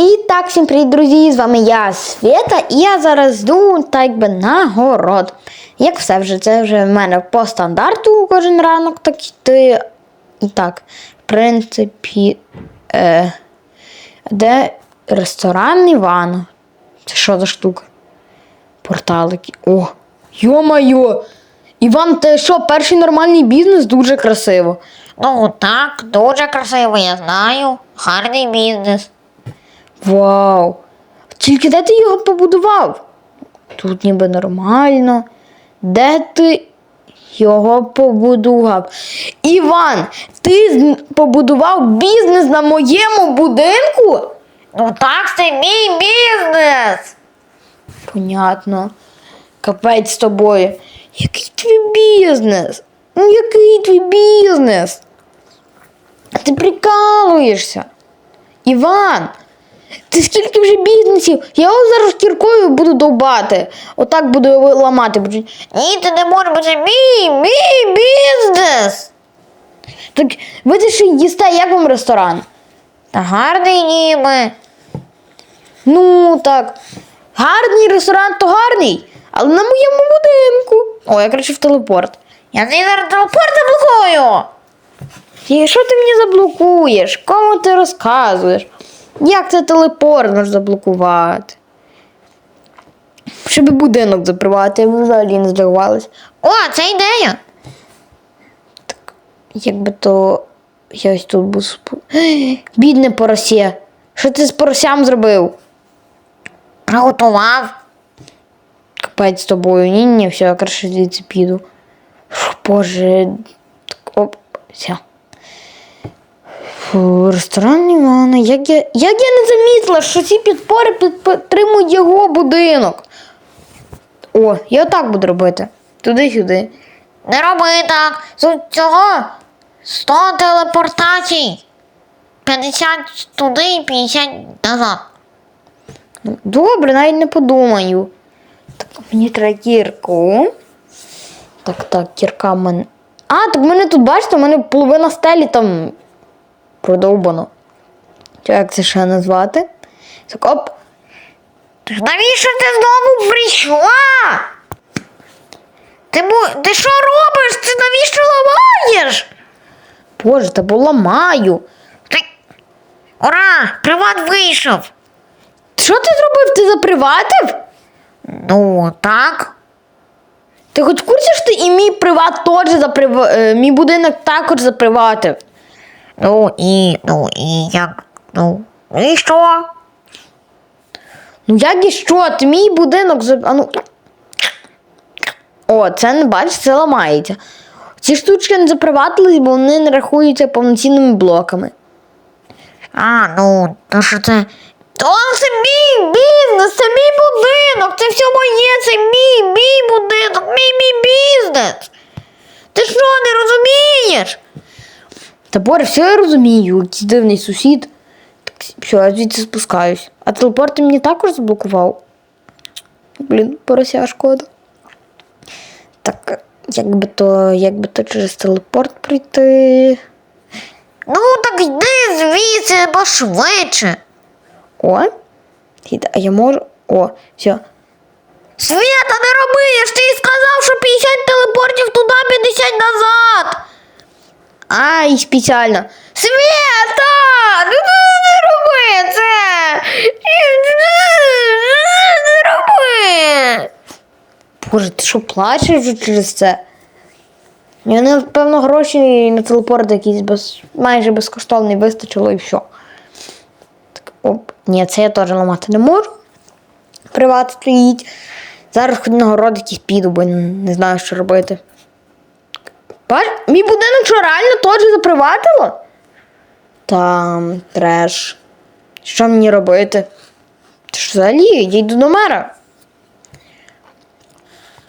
І так, всім привіт, друзі! З вами я, Свята, і я зараз йду так би на. Як все вже, це вже в мене по стандарту кожен ранок так йти. І так, в принципі, е, де ресторан Івана? Це що за штука? Порталики. О! Йо-майо! Іван, це що, перший нормальний бізнес дуже красиво. Ну так, дуже красиво, я знаю. Гарний бізнес. Вау! Тільки де ти його побудував? Тут ніби нормально. Де ти його побудував? Іван, ти побудував бізнес на моєму будинку? Ну так, це мій бізнес. Понятно. Капець з тобою. Який твій бізнес? Ну, який твій бізнес? Ти прикалуєшся. Іван, ти скільки вже бізнесів? Я його зараз кіркою буду довбати. Отак буду його ламати. Ні, ти не можеш, це мій, мій бізнес. Так ви це ще їсте, як вам ресторан? Та гарний ніби. Ну так. Гарний ресторан, то гарний, але на моєму будинку. О, я краще в телепорт. Я тобі зараз телепорт заблокую. І що ти мені заблокуєш? Кому ти розказуєш? Як це телепорт можеш заблокувати? Щоб будинок закривати, ви взагалі не здивувались. О, це ідея. Так, Якби то я ось тут був. Бідне порося. Що ти з поросям зробив? Приготував. Капець з тобою. Ні, ні, все, я краще звідси піду. Боже. Так, Оп, все. Фу, ресторан Івана. Як я, як я не замітила, що ці підпори підтримують його будинок. О, я отак буду робити. Туди-сюди. Не роби так. З цього 100 телепортацій. 50 туди і 50 назад. Добре, навіть не подумаю. Так, мені треба кірку. Так, так, кірка в мене. А, так в мене тут, бачите, у мене половина стелі там продовбано. Чи Як це ще назвати? Так, оп. Навіщо ти знову прийшла? Ти, бу... ти що робиш? Ти навіщо ламаєш? Боже, та поламаю. Ти... Ура! Приват вийшов. Що ти зробив? Ти заприватив? Ну, так. Ти хоч що ти і мій приват теж заприв... е, мій будинок також заприватив. Ну і, ну і як, ну, і що? Ну як і що? Ти мій будинок за. А ну. О, це не бачиш, це ламається. Ці штучки не заприватились, бо вони не рахуються повноцінними блоками. А, ну, то що це. То це мій бізнес, це мій будинок, це все моє, це мій, мій будинок, мій мій бізнес. Ти що, не розумієш? Боря, все я розумію, якийсь дивний сусід. Так, все, я звідси спускаюсь. А телепорт ти мені також заблокував. Блін, порося шкода. Так, якби то, якби то через телепорт прийти. Ну, так йди звідси, бо швидше. О. А я можу. О, все. Свята, не роби, я ж тобі сказав, що 50 телепортів туди, 50 назад. Ай, спеціально. Свята! Ну не, роби це! Не роби! Боже, ти що плачеш через це? Мені, напевно, гроші на телепорт якийсь без, майже безкоштовний вистачило і все. Так, оп. Ні, це я теж ламати не можу. Приват стоїть. Зараз хоч на город якийсь піду, бо не знаю, що робити. Бач, мій будинок що реально теж заприватило? Там треш. Що мені робити? Ти ж взагалі, йду до мера.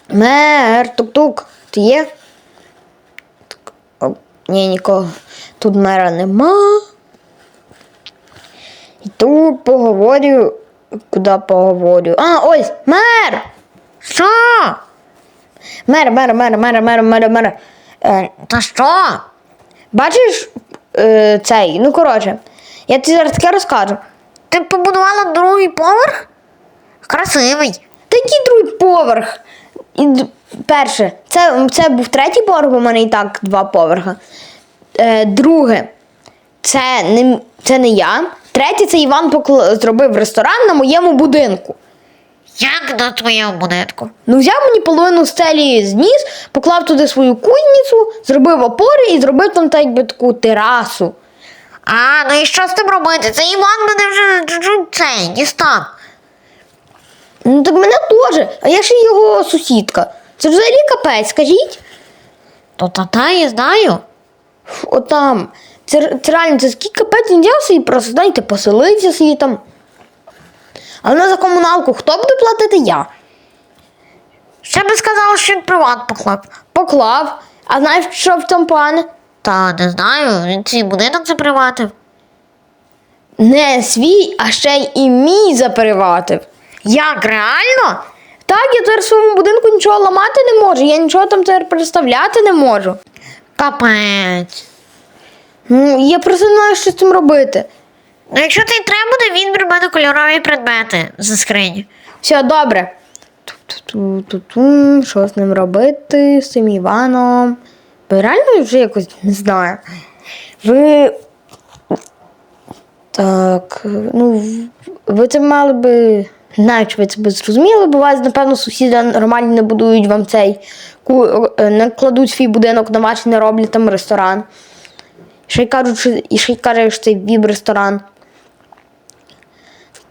Мер, тук-тук, ти є? Так, о, ні, нікого. Тут мера нема. Йду поговорю. Куди поговорю? А, ось, мер! Що? Мер, мер, мер, мер, мер, мер, мер. Е, Та що? бачиш е, цей, ну коротше, я тобі зараз таке розкажу. ти побудувала другий поверх? Красивий. Та який другий поверх? І, перше, це, це був третій поверх, в мене і так два поверха. Е, друге, це не, це не я. Третє, це Іван покл... зробив ресторан на моєму будинку. Як на твоєму будинку? Ну, взяв мені половину стелі зніс, поклав туди свою кузницю, зробив опори і зробив там так, якби таку терасу. А, ну і що з тим робити? Це Іван мене вже цей дістав. Ну так мене теж, а я ще його сусідка. Це взагалі капець, скажіть. То та та я знаю. Отам. Це, це реально, це скільки капець взяв собі, просто знаєте, поселився собі там. А на за комуналку хто буде платити я? Ще би сказав, що він приват поклав. Поклав. А знаєш, що в тому пане? Та не знаю, він цей будинок заприватив. Не свій, а ще й і мій запереватив. Як реально? Так, я тепер в своєму будинку нічого ламати не можу, я нічого там тепер представляти не можу. Капець. Ну, я просто не знаю, що з цим робити. Ну, якщо тобі треба буде, він прийме кольорові предмети з скрині. Все, добре. Ту-ту-ту-ту. Що з ним робити, з цим Іваном? Ви реально вже якось не знаю. Ви. Так, ну, ви це мали би. Не знаю, чи ви це би зрозуміли, бо вас, напевно, сусіди нормально не будують вам цей, е, не кладуть свій будинок на ваш, не роблять там ресторан. Ще й кажуть, що, і ще й кажуть, що це віп-ресторан.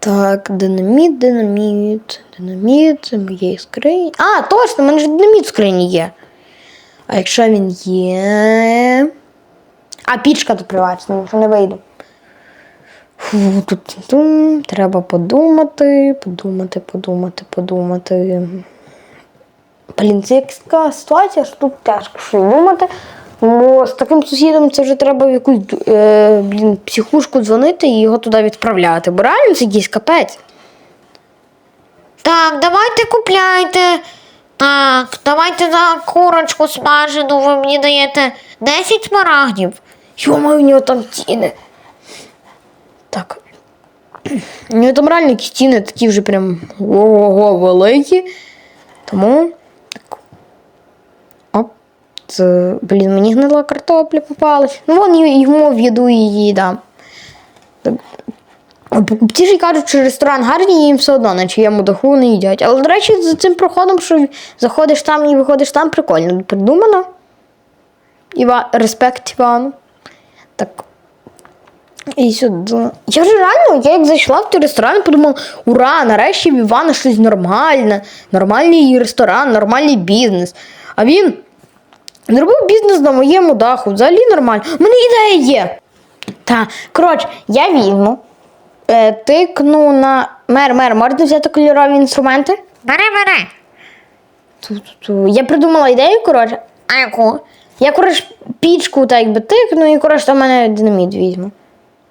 Так, динаміт, динаміт, динаміт, це моєї скрині. А, точно, в мене ж динаміт в скрині є. А якщо він є. А пічка тут приватна, що не вийду. Фу, тут, тут треба подумати, подумати, подумати, подумати. Блін, це яка ситуація, що тут тяжко що думати. Бо з таким сусідом це вже треба в якусь е, блін, психушку дзвонити і його туди відправляти. Бо реально це якийсь капець. Так, давайте купляйте. Так, давайте за курочку смажену ви мені даєте 10 смарагдів. Йома, у нього там ціни. Так. У нього там реально ціни такі вже прям ого великі. Тому. Так. Блін, мені гнила картопля попалась. Ну вон йому в їду її дам. Покупці ж кажуть, що ресторан гарний, їм все одно, на чиєму даху не їдять. Але, до речі, за цим проходом, що заходиш там і виходиш там, прикольно придумано. Іва... Респект Івану. Так. І сюди. Я вже реально, я як зайшла в той ресторан, подумала, ура, нарешті в Івана щось нормальне, нормальний ресторан, нормальний бізнес. А він зробив бізнес на моєму даху, взагалі нормально. У мене ідея є. Та, коротше, я візьму, е, тикну на мер, мер, можете взяти кольорові інструменти? Бери, бери. Ту-ту-ту. Я придумала ідею, коротше. А яку? Я, коротше, пічку так якби тикну і, коротше, там мене динаміт візьму.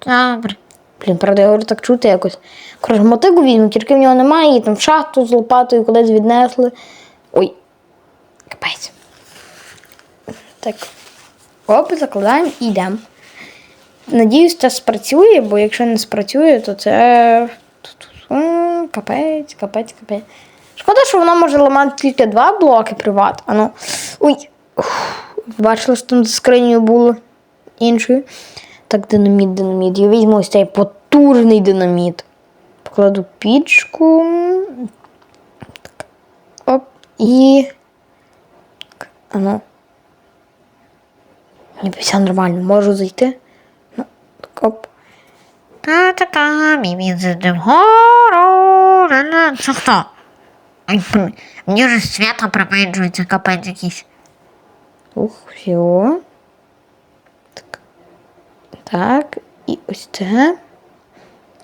Добре. Блін, правда, я говорю так чути якось. Коротше, мотику візьму, тільки в нього немає, її там в шахту з лопатою кудись віднесли. Ой. Капець. Так. Оп, закладаємо і йдемо. Надіюсь, це спрацює, бо якщо не спрацює, то це. Капець, капець, капець. Шкода, що воно може ламати тільки два блоки приват. А ну. Ой. Ух, Бачила, що там за скринею було іншою. Так, динаміт, динаміт. Я візьму ось цей потужний динаміт. Покладу пічку. Так. Оп. І. Так, А ну. Ніби все нормально, можу зайти. Ну, так, оп. Та-та-та, мій вгору. Це хто? Мені вже свято применшується, капець якийсь. Ух, все. Так. Так. І ось це.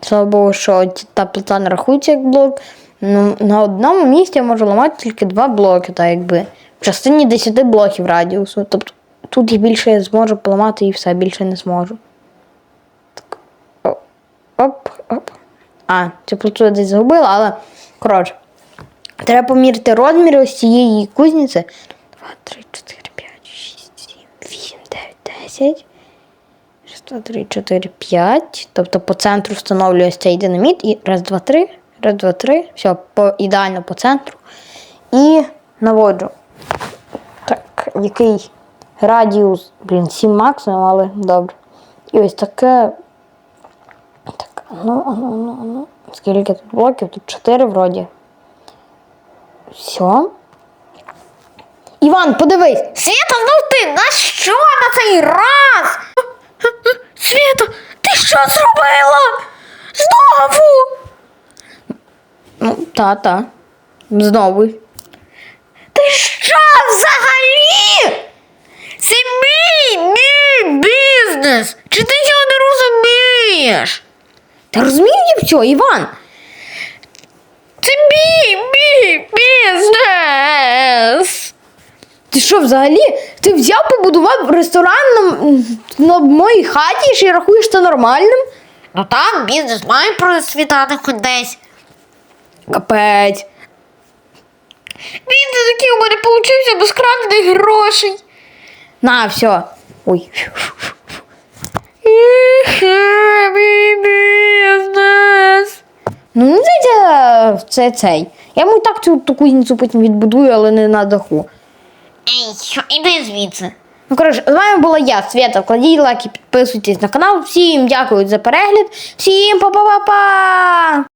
Слава Богу, що та плита не рахується як блок. Ну, на одному місці я можу ламати тільки два блоки, так якби. В частині 10 блоків радіусу. Тобто тут їх більше я зможу поламати і все, більше не зможу. Так. Оп, оп. А, цю плиту я десь загубила, але коротше. Треба поміряти розміри ось цієї кузниці. 2, 3, 4, 5, 6, 7, 8, 9, 10. 2, 3, 4, 5. Тобто по центру встановлюю ось цей динаміт. І раз, два, три. Раз, два, три. Все, по, ідеально по центру. І наводжу. Так, який радіус, блін, 7 максимум, але добре. І ось таке. Так, ну, ну, ну, ну. Скільки тут блоків? Тут 4 вроді. Все. Іван, подивись! Свята, знов ти на що на цей раз? Свята, ти що зробила? Знову? Ну, та-та. Знову. Ти що взагалі? Це мій, мій бізнес. Чи ти його не розумієш? Ти розумів я все, Іван? Це мій, мій бізнес. Ти що взагалі? Ти взяв, побудував ресторан на, моїй хаті і ще рахуєш це нормальним? Ну так, бізнес має просвітати хоч десь. Капець. Бізнес, який у мене получився без крадених грошей. На, все. Ой. Мій бізнес. Ну, не здається, це цей. Я йому і так цю ту кузницю потім відбудую, але не на даху. Ей, що, іди звідси. Ну, коротше, з вами була я, Свята. Кладіть лайки, підписуйтесь на канал. Всім дякую за перегляд. Всім па-па-па-па!